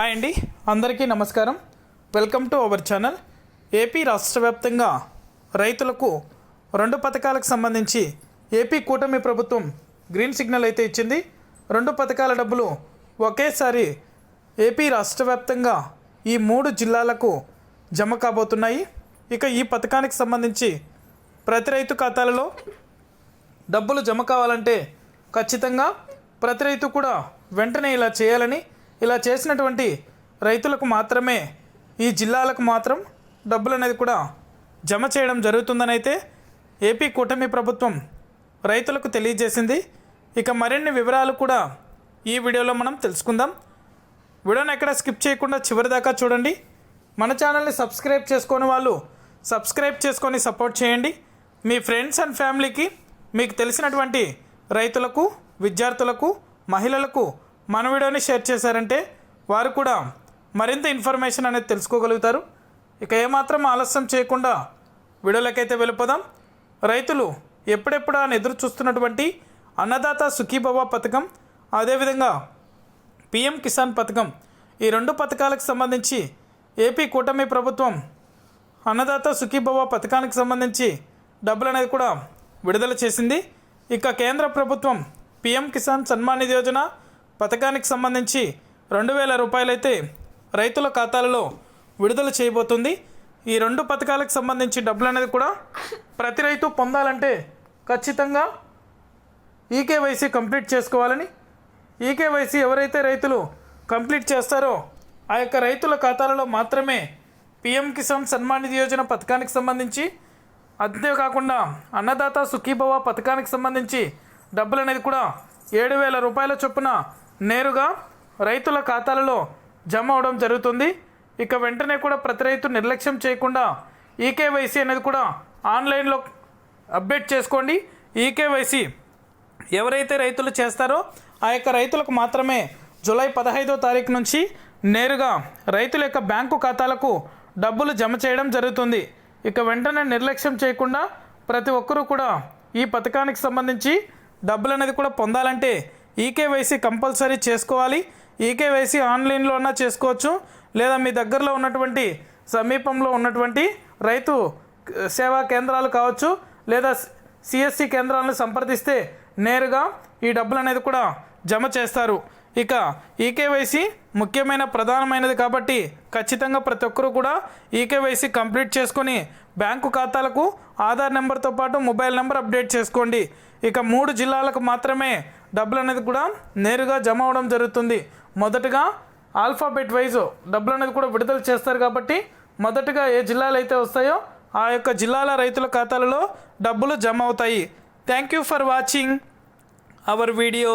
Hi అండి అందరికీ నమస్కారం. Welcome to our channel. AP రాష్ట్ర వ్యాప్తంగా రైతులకు రెండు పథకాలకు సంబంధించి ఏపీ కూటమి ప్రభుత్వం గ్రీన్ సిగ్నల్ అయితే ఇచ్చింది. రెండు పథకాల డబ్బులు ఒకేసారి ఏపీ రాష్ట్ర వ్యాప్తంగా ఈ మూడు జిల్లాలకు జమ కాబోతున్నాయి. ఇక ఈ పథకానికి సంబంధించి ప్రతి రైతు ఖాతాలలో డబ్బులు జమ కావాలంటే ఖచ్చితంగా ప్రతి రైతు కూడా వెంటనే ఇలా చేయాలని ఇలా చేసినటువంటి రైతులకు మాత్రమే ఈ జిల్లాలకు మాత్రం డబ్బులు అనేది కూడా జమ చేయడం జరుగుతుందని అయితే ఏపీ కూటమి ప్రభుత్వం రైతులకు తెలియజేసింది. ఇక మరిన్ని వివరాలు కూడా ఈ వీడియోలో మనం తెలుసుకుందాం. వీడియోని ఎక్కడ స్కిప్ చేయకుండా చివరి దాకా చూడండి. మన ఛానల్ని సబ్స్క్రైబ్ చేసుకొని వాళ్ళు సబ్స్క్రైబ్ చేసుకొని సపోర్ట్ చేయండి. మీ ఫ్రెండ్స్ అండ్ ఫ్యామిలీకి మీకు తెలిసినటువంటి రైతులకు విద్యార్థులకు మహిళలకు మన వీడియోని షేర్ చేశారంటే వారు కూడా మరింత ఇన్ఫర్మేషన్ అనేది తెలుసుకోగలుగుతారు. ఇక ఏమాత్రం ఆలస్యం చేయకుండా వీడియోలకైతే వెళ్ళిపోదాం. రైతులు ఎప్పుడెప్పుడు అని ఎదురు చూస్తున్నటువంటి అన్నదాత సుఖీభవ పథకం అదేవిధంగా పిఎం కిసాన్ పథకం ఈ రెండు పథకాలకు సంబంధించి ఏపీ కూటమి ప్రభుత్వం అన్నదాత సుఖీభవ పథకానికి సంబంధించి డబ్బులు అనేది కూడా విడుదల చేసింది. ఇక కేంద్ర ప్రభుత్వం పిఎం కిసాన్ సన్మాన్ నిధి యోజన పథకానికి సంబంధించి రెండు వేల రూపాయలైతే రైతుల ఖాతాలలో విడుదల చేయబోతుంది. ఈ రెండు పథకాలకు సంబంధించి డబ్బులు అనేది కూడా ప్రతి రైతు పొందాలంటే ఖచ్చితంగా ఈకేవైసీ కంప్లీట్ చేసుకోవాలని ఈకేవైసీ ఎవరైతే రైతులు కంప్లీట్ చేస్తారో ఆ యొక్క రైతుల ఖాతాలలో మాత్రమే పిఎం కిసాన్ సన్మాన్ నిధి యోజన పథకానికి సంబంధించి అంతేకాకుండా అన్నదాత సుఖీభవ పథకానికి సంబంధించి డబ్బులు అనేది కూడా ఏడు వేల రూపాయల చొప్పున నేరుగా రైతుల ఖాతాలలో జమ అవడం జరుగుతుంది. ఇక వెంటనే కూడా ప్రతి రైతు నిర్లక్ష్యం చేయకుండా ఈకేవైసీ అనేది కూడా ఆన్లైన్లో అప్డేట్ చేసుకోండి. ఈకేవైసీ ఎవరైతే రైతులు చేస్తారో ఆ యొక్క రైతులకు మాత్రమే జూలై పదహైదో తారీఖు నుంచి నేరుగా రైతుల యొక్క బ్యాంకు ఖాతాలకు డబ్బులు జమ చేయడం జరుగుతుంది. ఇక వెంటనే నిర్లక్ష్యం చేయకుండా ప్రతి ఒక్కరూ కూడా ఈ పథకానికి సంబంధించి డబ్బులు అనేది కూడా పొందాలంటే ఈకేవైసీ కంపల్సరీ చేసుకోవాలి. ఈకేవైసీ ఆన్లైన్లో అన్నా చేసుకోవచ్చు. లేదా మీ దగ్గరలో ఉన్నటువంటి సమీపంలో ఉన్నటువంటి రైతు సేవా కేంద్రాలు కావచ్చు. లేదా సిఎస్సి కేంద్రాలను సంప్రదిస్తే నేరుగా ఈ డబ్బులు అనేది కూడా జమ చేస్తారు. ఇక ఈకేవైసీ ముఖ్యమైన ప్రధానమైనది కాబట్టి ఖచ్చితంగా ప్రతి ఒక్కరూ కూడా ఈకేవైసీ కంప్లీట్ చేసుకొని బ్యాంకు ఖాతాలకు ఆధార్ నెంబర్తో పాటు మొబైల్ నెంబర్ అప్డేట్ చేసుకోండి. ఇక మూడు జిల్లాలకు మాత్రమే డబ్బులు అనేది కూడా నేరుగా జమ అవడం జరుగుతుంది. మొదటగా ఆల్ఫాబెట్ వైజ్ డబ్బులు అనేది కూడా విడుదల చేస్తారు కాబట్టి మొదటగా ఏ జిల్లాలు అయితే వస్తాయో ఆ యొక్క జిల్లాల రైతుల ఖాతాలలో డబ్బులు జమ అవుతాయి. Thank you for watching our video